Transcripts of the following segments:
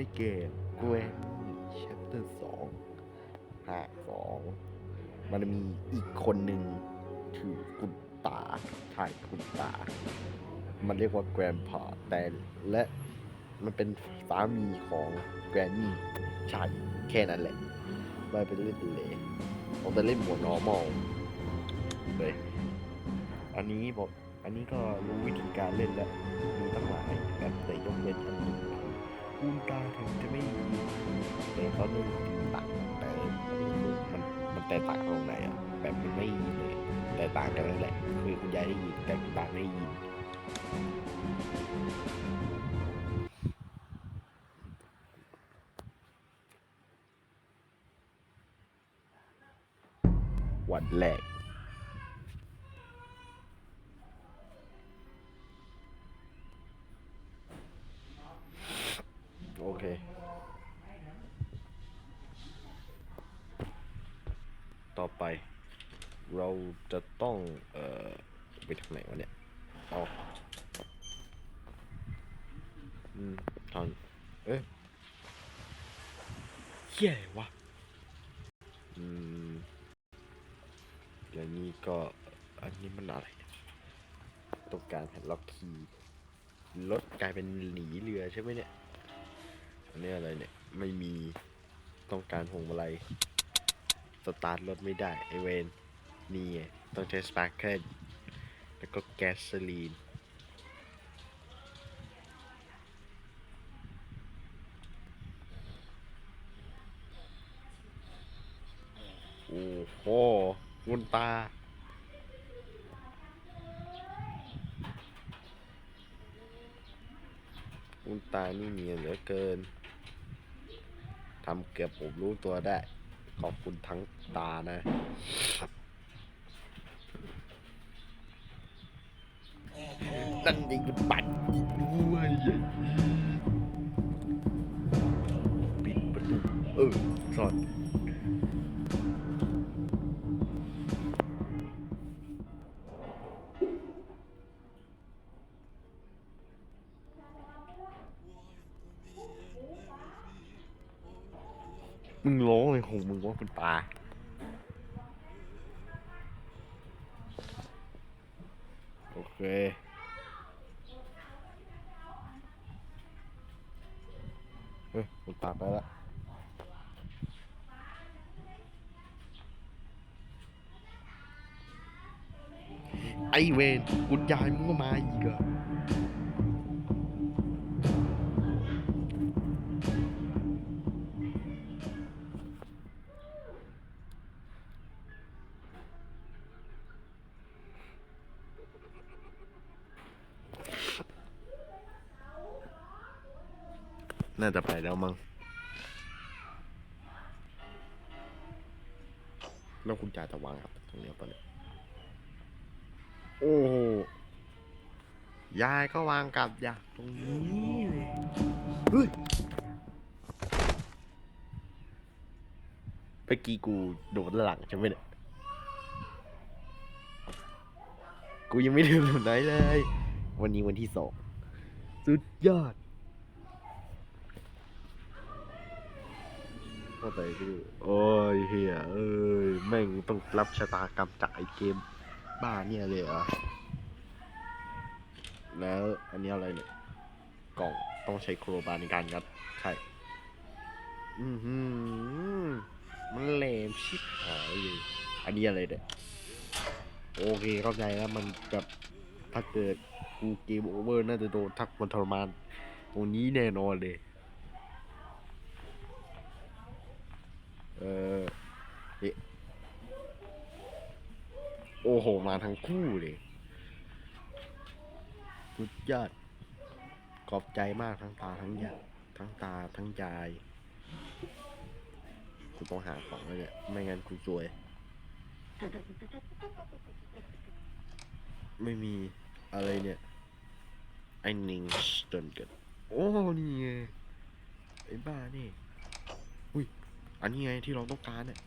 ในเกมเกรนแชปเตอร์สองภาคสองมันมีอีกคนหนึ่งคือคุณตาใช่คุณตา มันเรียกว่าแกรนพาแต่และมันเป็นสามีของแกรนนี่ใช่แค่นั้นแหละไม่เป็นเล่นเลยผมจะเล่นหมวด normal เลยอันนี้บอกอันนี้ก็รู้วิธีการเล่นแล้วมีตั้งหลายแบบแต่ยกเว้นอันนึ่ คุณตาถึงจะไม่ยิงแต่เขาเล่นตีตักแต่มันมันแตกต่างตรงไหนอะแบบมันไม่ยิงเลย แต่ต่างกันนั่นแหละคือคุณยายได้ยินแต่คุณตาไม่ยินวันแรก โอเค ต่อไป เราจะต้อง เอ่อ ไปทางไหนวะเนี่ยอ๋ออืม ทาง เอ๊ะเหี้ยอะไรวะ อืมอย่างนี้ก็อันนี้มันอะไรเนี่ยต้องการแผ่นล็อกคีย์รถกลายเป็นหนีเรือใช่ไหมเนี่ย อันนี้อะไรเนี่ย ไม่มีต้องการพวงมาลัยสตาร์ทรถไม่ได้ไอเวนนี่ไงต้องใช้สปาร์เกิลแล้วก็แก๊สโซลีน โอ้คุณตาคุณตานี่เนียนเหลือเกิน ทำเกือบผมรู้ตัวได้ ขอบคุณทั้งตานะ นั่นเองก็ปั่นอีกด้วยปิดประตู เออสอด ร้องเลยของมึงว่าคุณตาโอเคเฮ้ยคุณตาไปละไอเวนคุณยายมึงก็มาอีกเหรอ น่าจะไปแล้วมั้งแล้วคุณจ่าจะวางครับตรงนี้ปะเนี่ยโอ้โหยายก็วางกับยาตรงนี้เลยเฮ้ยเมื่อกี้กูโดดหลังใช่ไหมเนี่ยกูยังไม่ถึงไหนเลย วันนี้วันที่สองสุดยอด เข้าไปดูโอ้ยเฮียเอ้ยแม่งต้องรับชะตากรรมจากไอเกม บ้าเนี่ยเลยเหรอแล้วอันนี้อะไรเนี่ย กล่องต้องใช้โครบาในการงัดใช่อือหือมันแหลมชิบหายเลยอันนี้อะไรเนี่ยโอเคเข้าใจแล้วมันแบบถ้าเกิดกูเกมโอเวอร์น่าจะโดนทักบนทรมานตรงนี้แน่นอนเลย เออเอ๊ะโอ้โห มาทั้งคู่เลยสุดยอดขอบใจมากทั้งตาทั้งยาทั้งตาทั้งยายกูต้องหาของแล้วเนี่ยไม่งั้นกูซวย ไม่มีอะไรเนี่ยไอ้นิงสเตนเกิดโอ้นี่ไงไอ้บ้านี่ อันนี้ไงที่เราต้องการเนี่ย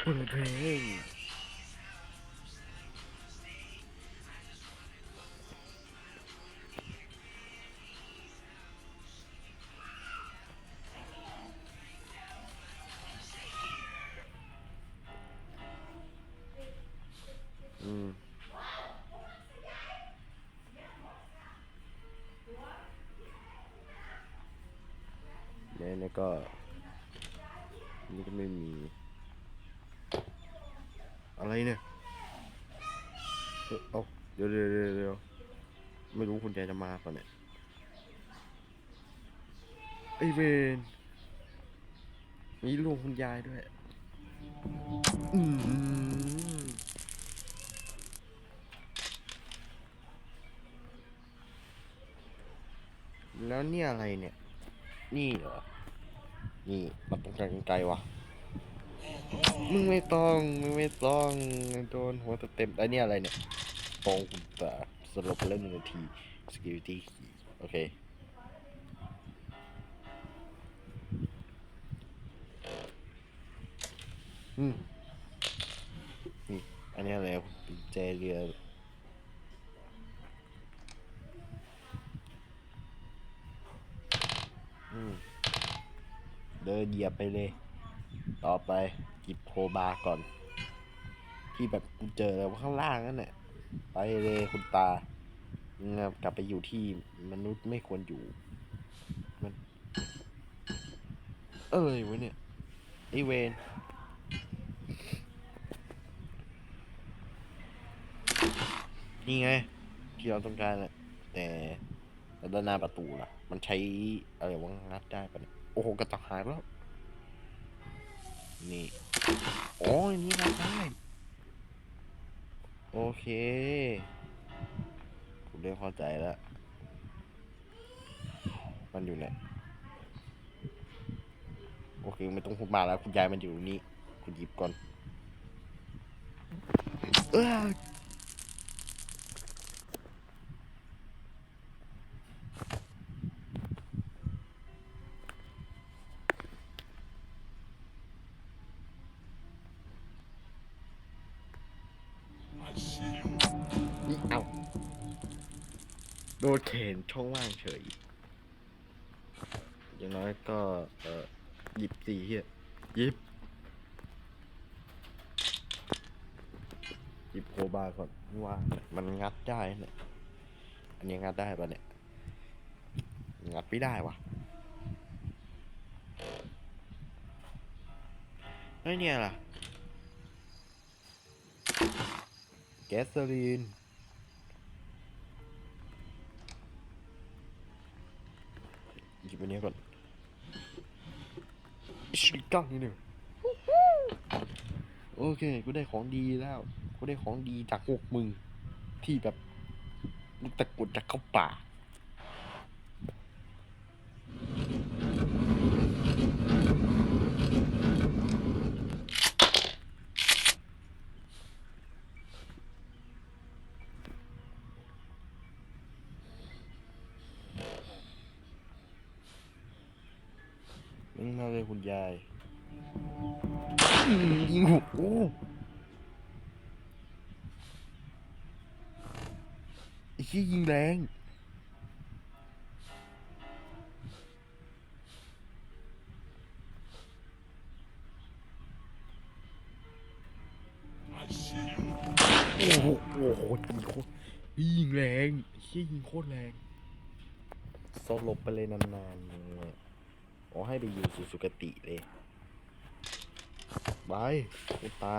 เปิดเพลง เนี่ยเนี่ยก็ นี่ก็ไม่มี อะไรเนี่ยเอเอาเดี๋ยวเดี๋ยวเดี๋ยวเดี๋ยวไม่รู้คุณแจจะมาป่ะเนี่ยไอเวนมีลูกคุณยายด้วยอืมแล้วเนี่ยอะไรเนี่ย นี่เหรอ นี่มันต้องการไกลวะมึงไม่ต้อง มึงไม่ต้องโดนหัวเต็มไอ้เนี่ยอะไรเนี่ยตรงแต่สลบไปแล้วหนึ่งนาที security key โอเคอืมนี่อันนี้อะไรกุญแจเรือ เดินเหยียบไปเลย ต่อไปหยิบโคบาก่อน ที่แบบกูเจอแล้วข้างล่างนั่นแหละไปเลยคุณตาเงบกลับไปอยู่ที่มนุษย์ไม่ควรอยู่ มัน เอ้ยวะเนี่ยไอเวนนี่ไง ที่เราต้องการแหละแต่ แต่ด้านหน้าประตูล่ะ มันใช้อะไรวะงัดได้ปะเนี่ยโอ้โหกระตักหายแล้ว นี่โอ้ยนี่งัดได้ โอเคผมเริ่มเข้าใจแล้ว มันอยู่ไหนโอเคไม่ต้องพูดมาแล้ว คุณยายมันอยู่นี่ คุณหยิบก่อนเออ ดเขนช่องว่างเฉย อย่างน้อยก็เออหยิบสี่เฮียหยิบหยิบโคบาก่อนว่ามันงัดได้เนี่ยอันนี้งัดได้ปะเนี่ย งัดไม่ได้วะไอ้เนี่ยล่ะ แก๊สโซลีน บอันนี้ก่อนชิก้างนี่หนึ่งโอเค กูได้ของดีแล้ว กูได้ของดีจากพวกมึง ที่แบบตะกุดจากเข้าป่า งมาเลยคุณยายยิงหัวโอ้ไอ้ขี้ยิงแรงโอ้โหโอ้โหยิงโคตรยิงแรงไอ้ขี้ยยิงโคตรแรงสลบไปเลยนานๆเลย อให้ไปอยู่สุสุกติเลยบายคุณตา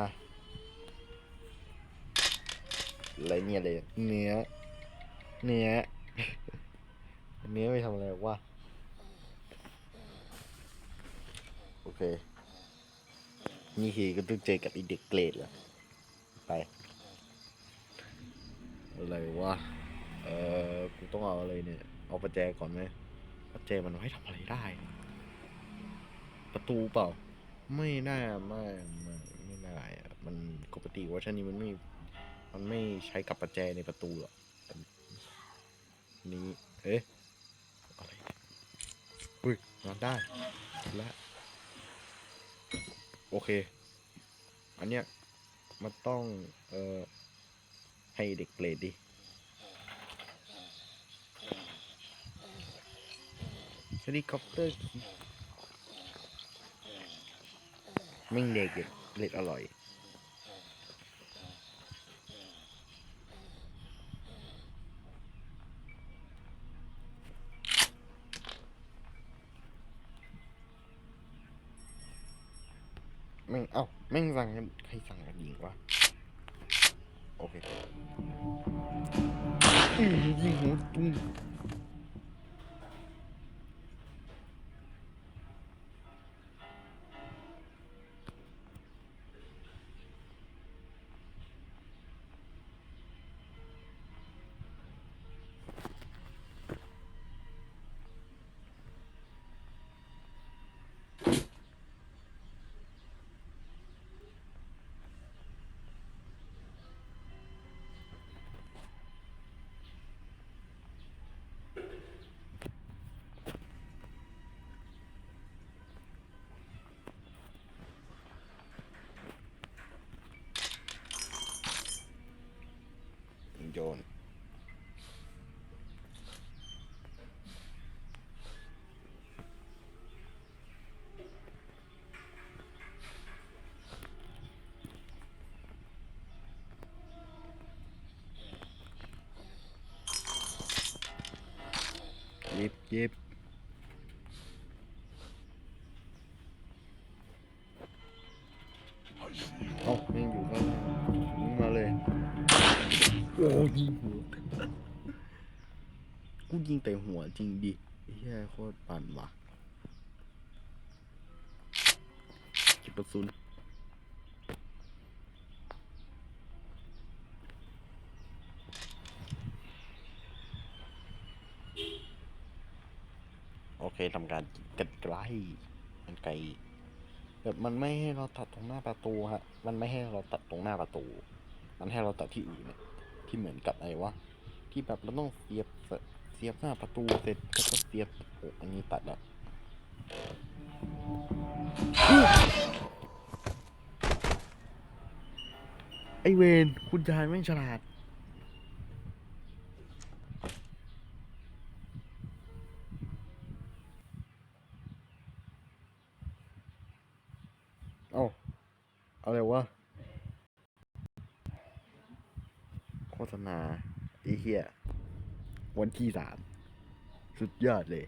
อะไรเนี่ยเลยเนื้อ เนื้อ เนื้อไปทำอะไรวะ โอเค นี่คือก็ต้องเจอกับอีเด็กเกรดเหรอไป อะไรวะ เออกูต้องเอาอะไรเนี่ย เอาประแจก่อนไหมประแจมันไว้ทำอะไรได้ ประตูเปล่า ไม่น่าไม่ไม่ไม่น่าอะมันปกติเว่าชันนี้มันไม่ มันไม่ใช้กับประแจในประตูหรอกแต่นี้เอ๊ะอะไรเนี่ยอุ้ยนอนได้และโอเค อันเนี้ยมันต้องเอ่อให้เด็กเปรดดิเฮลิคอปเตอร์ มิ่งเด็กเล็ดอร่อย แม่ง เอ้า แม่งสั่งใครสั่งกันยิงวะ โอเคยิงหูตุ้ม โยน โอ้ยิงหัวกูยิงแต่หัวจริงดิเหี้ยโคตรปั่นว่ะจิบกระสุนโอเคทำการกันไกลกันไกลแบบมันไม่ให้เราตัดตรงหน้าประตูฮะ มันไม่ให้เราตัดตรงหน้าประตู มันให้เราตัดที่อื่นเนี่ย ที่เหมือนกับอะไรวะ ที่แบบเราต้องเสียบเสียบหน้าประตูเสร็จแล้วก็เสียบโอ้อันนี้ตัดแล้วไอเวนคุณยายแม่งฉลาด เอาอะไรวะ โฆษณาไอ้เหี้ย วันที่สามสุดยอดเลย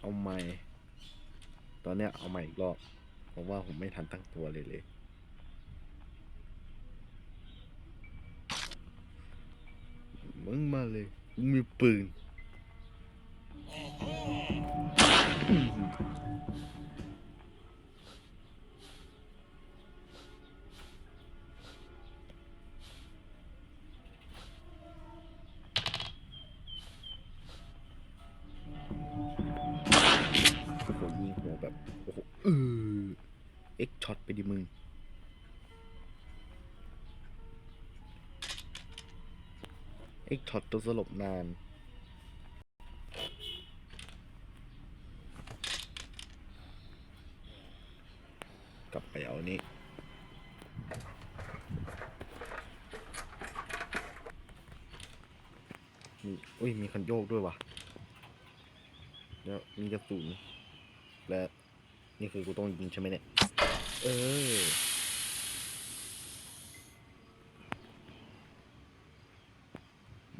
เอาใหม่ ตอนเนี้ยเอาใหม่อีกรอบผมว่าผมไม่ทันตั้งตัวเลยเลยมึงมาเลยมึงมีปืน อ็กช็อตไปดิมึง เอ็กช็อตตัวสลบนาน กลับไปเอานี้มีอุ้ย มีคันโยกด้วยวะแล้วมีกระสุนและนี่คือกูต้องยิงใช่ไหมเนี่ย เออ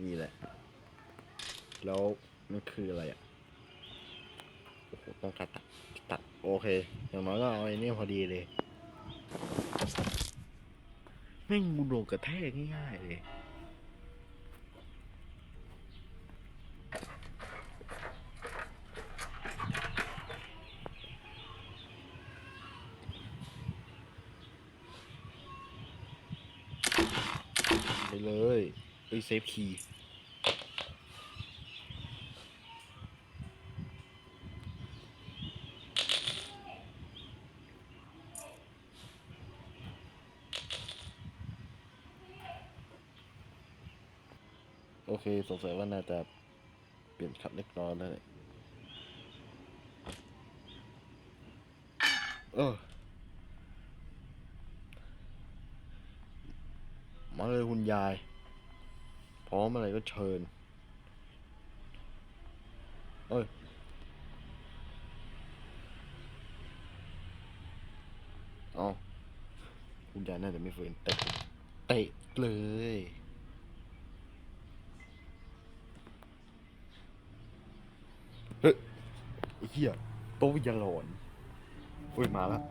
นี่แหละ แล้วมันคืออะไรอะ โอ้โห ต้องตัดตัดตัด โอเค อย่างน้อยก็เอาไอ้นี่พอดีเลย แม่งมูโดนกระแทกง่ายๆเลย ไปเลย เอ้ยเซฟคีย์โอเค สงสัยว่าน่าจะเปลี่ยนขับเล็กน้อยแล้วเนี่ยเออมาเลยคุณยาย พร้อมอะไรก็เชิญ เอ้ยเอาคุณยายน่าจะไม่ฟื้นเตะเตะเลยเฮ้ยเฮียโตยาหลอนอุ้ยมาแล้ว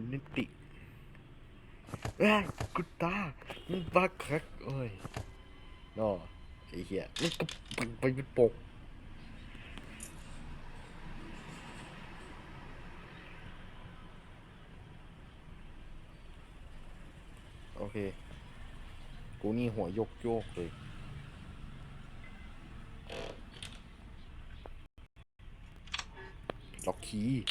นนี่ติเอ้ยกุตามึงบักคักโอ้ยนอไอ้เหี้ยมันก็ปังไปเป็นปกโอเค กูนี่หัวยกโยกเลยล็อกคีย์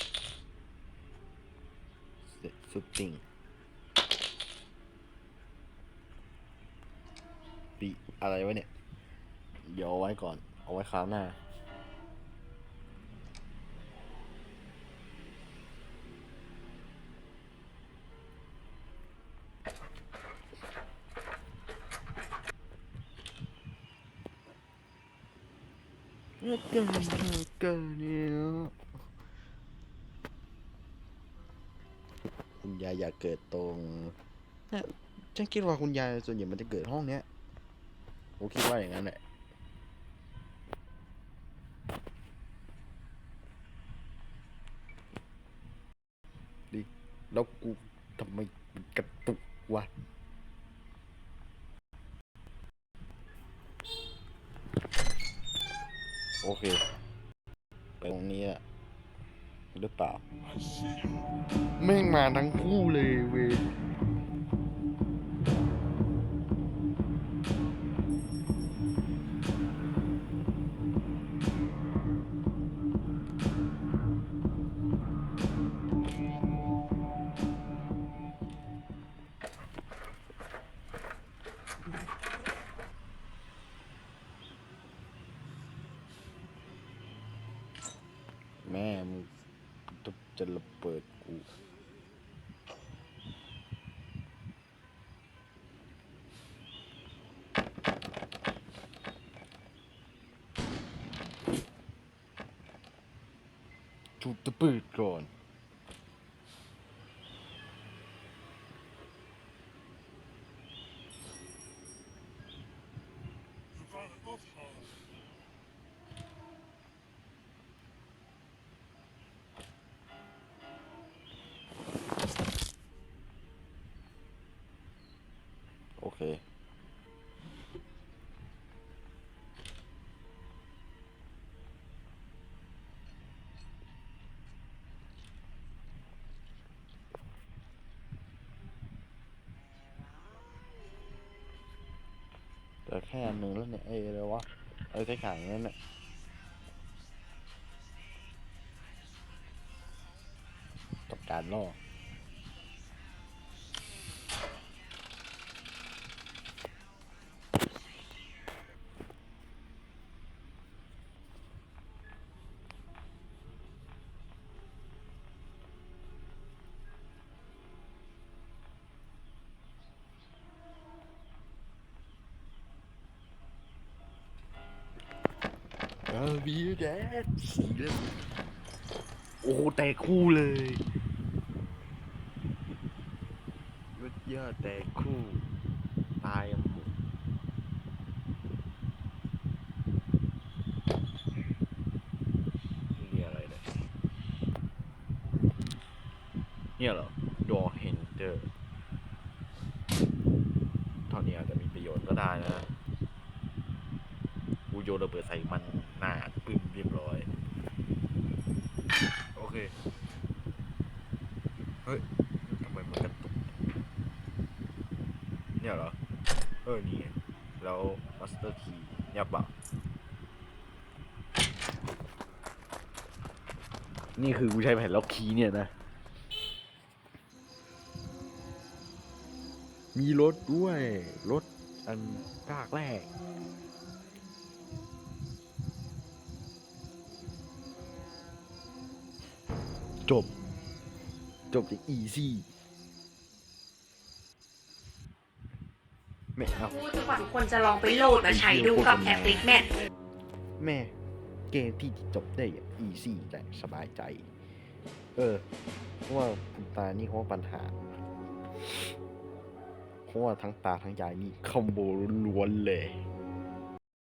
สุดติ่งปีอะไรวะเนี่ย เดี๋ยวเอาไว้ก่อน เอาไว้คราวหน้าเกินเกินเนี่ย คุณยายอยากเกิดตรงเนี่ยฉันคิดว่าคุณยายส่วนใหญ่มันจะเกิดห้องเนี้ยผมคิดว่าอย่างนั้นแหละดิแล้วกูทำไมมันกระตุกวะโอเคไปตรงนี้อะหรือเปล่าแม่งมาทั้ง จุดตะปืดก่ ลือแค่อันหนึ่งแล้วเนี่ยเอเลยวะเอ้ยคล้ายๆอย่างนั้นแหละต้องการล่อ วีแดดสีเลยโอ้โหแตกคู่เลยยอดยอดแตกคู่ ตายหมดนี่อะไรเนี่ยเนี่ยเหรอดอเฮนเดอร์เท่านี้อาจจะมีประโยชน์ก็ได้นะกูโยนระเบิดใส่มัน รียบร้อย โอเค เฮ้ยทำไมมันกระตุก เนี่ยเหรอ เออ นี่ไงแล้วมาสเตอร์คีเนี่ยเปล่านี่คือกูใช้แผ่นล็อกคีย์เนี่ยนะ มีรถด้วย รถอันภาคแรก จบ จบอย่างอีซี่แม่ครับทุกคนจะลองไปโหลดมาใช้ดูกับแอปลิกแมทแม่ เกมที่จบได้อย่างอีซี่และสบายใจ เออเพราะว่าคุณตานี่เขาปัญหาเพราะว่าทั้งตาทั้งยายนี่คอมโบล้วนเลย